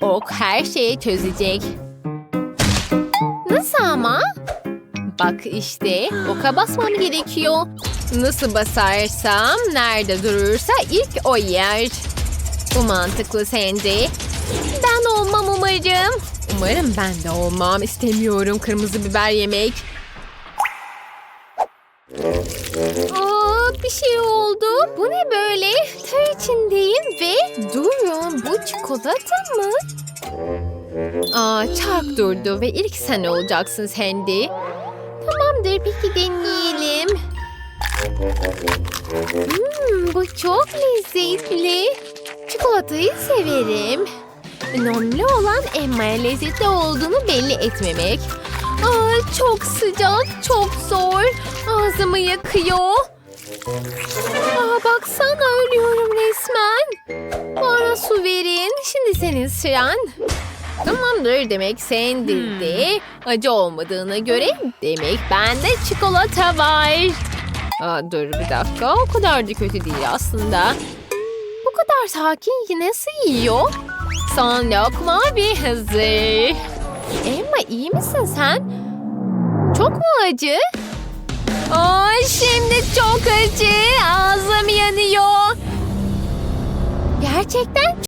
Ok her şeyi çözecek. Nasıl ama? Bak işte oka basmam gerekiyor. Nasıl basarsam nerede durursa ilk o yer. Bu mantıklı sence? Ben olmam umarım. Umarım ben de olmam. İstemiyorum kırmızı biber yemek. Aa, bir şey oldu. Bu ne böyle? Ter içindeyim ve durun bu çikolata? Aa, çark durdu ve ilk sen olacaksın Sandy. Tamamdır peki deneyelim. Hmm, bu çok lezzetli. Çikolatayı severim. Önemli olan Emma'ya lezzetli olduğunu belli etmemek. Aa, çok sıcak, çok zor. Ağzımı yakıyor. Aa, baksana ölüyorum resmen. Bana su verin. Şimdi senin sıran. Tamamdır demek sen de acı olmadığına göre demek bende çikolata var. Aa, dur bir dakika o kadar da kötü değil aslında. Bu kadar sakin nasıl yiyor? Son lokma bir hazır. Emma iyi misin sen? Çok mu acı? Aa, şimdi çok acı. Ağzım yanıyor. Gerçekten